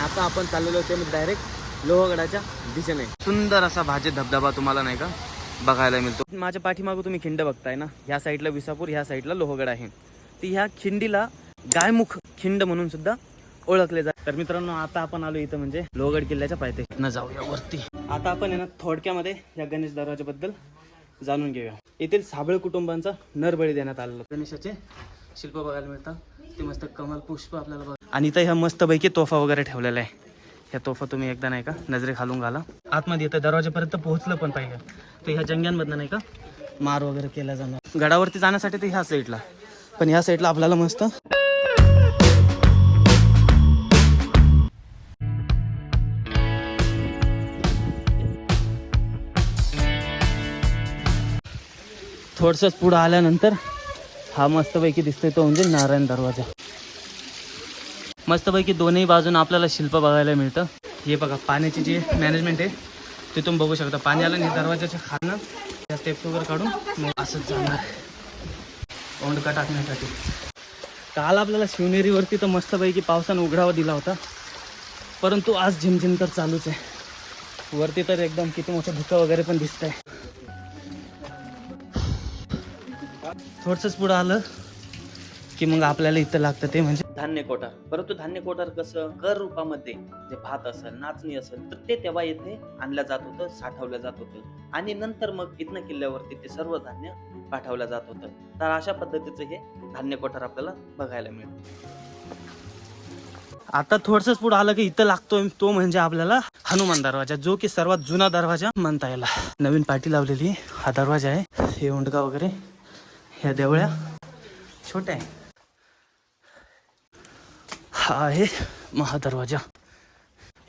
आता आपण चाललेलो ते म्हणजे डायरेक्ट लोहगडाच्या दिशेने. सुंदर असा भाजी धबधबा तुम्हाला नाही का बघायला मिळतो. माझ्या पाठीमागं तुम्ही खिंड बघताय ना? ह्या साईडला विसापूर ह्या साईडला लोहगड आहे. ती ह्या खिंडीला गायमुख खिंड म्हणून सुद्धा ओळखले जात. तर मित्रांनो आता आपण आलो इथं म्हणजे लोहगड किल्ल्याच्या पायथ्यानं न जाऊया वरती. आता आपण आहे ना थोडक्यामध्ये या गणेश दरवाजाबद्दल जाणून घेऊया. येथील साबळ कुटुंबांचा नरबळी देण्यात आलेला. गणेशाचे शिल्प बघायला मिळतात. ते मस्त कमल पुष्प आपल्याला आणि इथं ह्या मस्तपैकी तोफा वगैरे ठेवलेला आहे. ह्या तोफा तुम्ही एकदा नाही का नजरे खालून घाला. आतमध्ये येतं दरवाजापर्यंत पोहोचलं पण पाहिजे तर ह्या जंग्यांमधनं नाही का मार वगैरे केला जाणार. गडावरती जाण्यासाठी ते ह्या साईडला पण ह्या साईडला आपल्याला मस्त थोडसंच पुढं आल्यानंतर हा मस्तपैकी दिसतोय तो म्हणजे नारायण दरवाजा. मस्तपैकी दोन्ही बाजून आपल्याला शिल्प बघायला मिळतं. हे बघा पाण्याची जी मॅनेजमेंट आहे ते तुम्ही बघू शकता. पाणी आलं आणि दरवाजाच्या खाणं त्या स्टेप्स वगैरे काढून मग असंच जाणार. ओंडका टाकण्यासाठी. काल आपल्याला शिवनेरीवरती तर मस्तपैकी पावसानं उघडावा दिला होता. परंतु आज झिमझिम तर चालूच आहे. वरती तर एकदम किती मोठं धुकं वगैरे पण दिसत आहे थोडंसंच पुढं आलं की मग आपल्याला इथं लागतं ते म्हणजे धान्य कोठार. परंतु धान्य कोठार कसं? कर रूपामध्ये जे भात असेल नाचणी असेल तर ते तेव्हा येथे आणलं जात होतं साठवलं जात होतं. आणि नंतर मग इथनं किल्ल्यावरती ते सर्व धान्य पाठवलं जात होतं. तर अशा पद्धतीचं हे धान्य कोठार आपल्याला बघायला मिळतं. आता थोडसंच पुढे आलं की इथं लागतोय तो म्हणजे आपल्याला हनुमान दरवाजा जो की सर्वात जुना दरवाजा म्हणता येईल नवीन पाटी लावलेली. हा दरवाजा आहे. हे उंडगा वगैरे. ह्या देवळ्या. छोट्या आहे. हा आहे महादरवाजा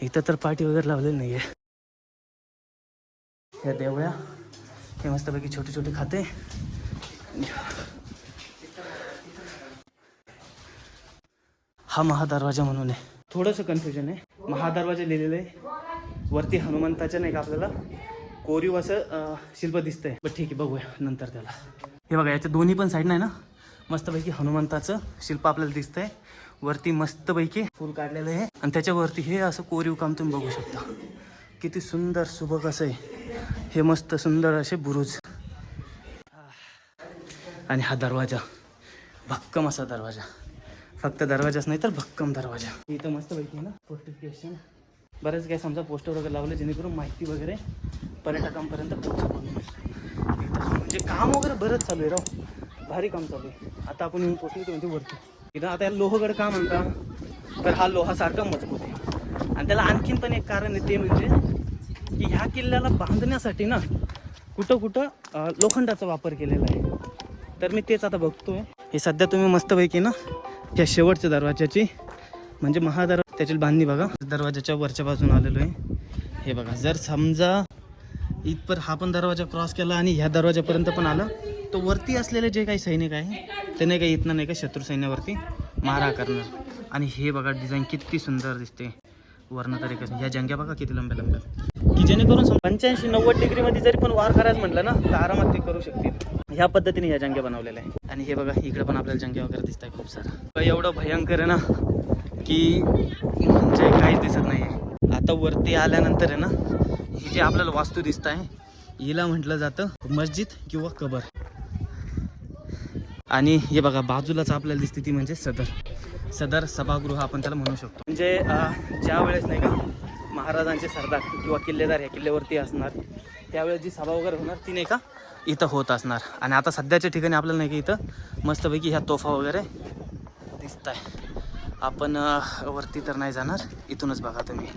इथं तर पाठी वगैरे लावलेली नाही आहे या देवळ्या हे मस्तपैकी छोटे छोटे खाते. हा महादरवाजा म्हणून आहे. थोडंसं कन्फ्युजन आहे. महादरवाजा लिहिलेलं आहे. वरती हनुमंताच्या नाही का आपल्याला कोरीव असं शिल्प दिसतंय. बट ठीक आहे बघूया नंतर त्याला. हे बघा याच्या दोन्ही पण साईड नाही ना मस्तपैकी हनुमंताचं शिल्प आपल्याला दिसतंय. वरती मस्तपैकी फूल काढलेलं आहे. आणि त्याच्यावरती हे असं कोरीव काम तुम्ही बघू शकता. किती सुंदर सुबक असं आहे. हे मस्त सुंदर असे बुरुज. आणि हा दरवाजा. भक्कम असा दरवाजा. फक्त दरवाजाच नाही तर भक्कम दरवाजा. इथं मस्त पैकी ना फोर्टिफिकेशन बरेच काय समजा पोस्टर वगैरे लावले जेणेकरून माहिती वगैरे पर्यटकांपर्यंत पोहोचू इथं म्हणजे काम वगैरे बरंच चालू आहे राव. भारी काम चालू आहे. आता आपण येऊन पोचलो ते म्हणजे वरती. इथं आता या लोहगड का म्हणता? तर हा लोहासारखा मजबूत आहे. आणि त्याला आणखीन पण एक कारण आहे ते म्हणजे की ह्या किल्ल्याला बांधण्यासाठी ना कुठं कुठं लोखंडाचा वापर केलेला आहे. तर मी तेच आता बघतोय. हे सध्या तुम्ही मस्तपैकी ना या शेवटच्या दरवाजाची म्हणजे महादर त्याची बांधणी बघा. दरवाजाच्या वरच्या बाजून आलेलो आहे. हे बघा जर समजा इथपर हा पण दरवाजा क्रॉस केला आणि ह्या दरवाजापर्यंत पण आला तो वरती असलेले जे काही सैनिक आहे ते नाही काही इथनं नाही का शत्रू सैन्यावरती मारा करणार. आणि हे बघा डिझाईन किती सुंदर दिसते. वर्ण तरी कसं ह्या जंग्या बघा किती लंब्या लंब्या. की जेणेकरून पंच्याऐंशी नव्वद डिग्रीमध्ये जरी पण वार करायचं म्हटलं ना तर आरामात ते करू शकतील. ह्या पद्धतीने ह्या जंग्या बनवलेल्या आहे आणि हे बघा इकडे पण आपल्याला जंग्या वगैरे दिसत आहे खूप सारं. एवढं भयंकर आहे ना की म्हणजे काहीच दिसत नाही आहे आता वरती आल्यानंतर आहे ना ही जी आपल्याला वास्तू दिसत आहे हिला म्हटलं जातं मस्जिद किंवा कबर. आणि हे बघा बाजूलाच आपल्याला दिसते ती म्हणजे सदर. सदर सभागृह आपण त्याला म्हणू शकतो. म्हणजे ज्या वेळेस नाही का महाराजांचे सरदार किंवा किल्लेदार ह्या किल्ल्यावरती असणार त्यावेळेस जी सभा वगैरे होणार ती नाही का इथं होत असणार. आणि आता सध्याच्या ठिकाणी आपल्याला नाही का इथं मस्तपैकी ह्या तोफा वगैरे दिसत आहे आपण वरती तर नाही जाणार. इथूनच बघा तुम्ही.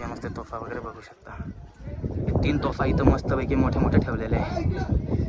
या मस्त तोफा वगैरे बघू शकता. तीन तोफा इथं मस्तपैकी मोठे मोठे ठेवलेले आहे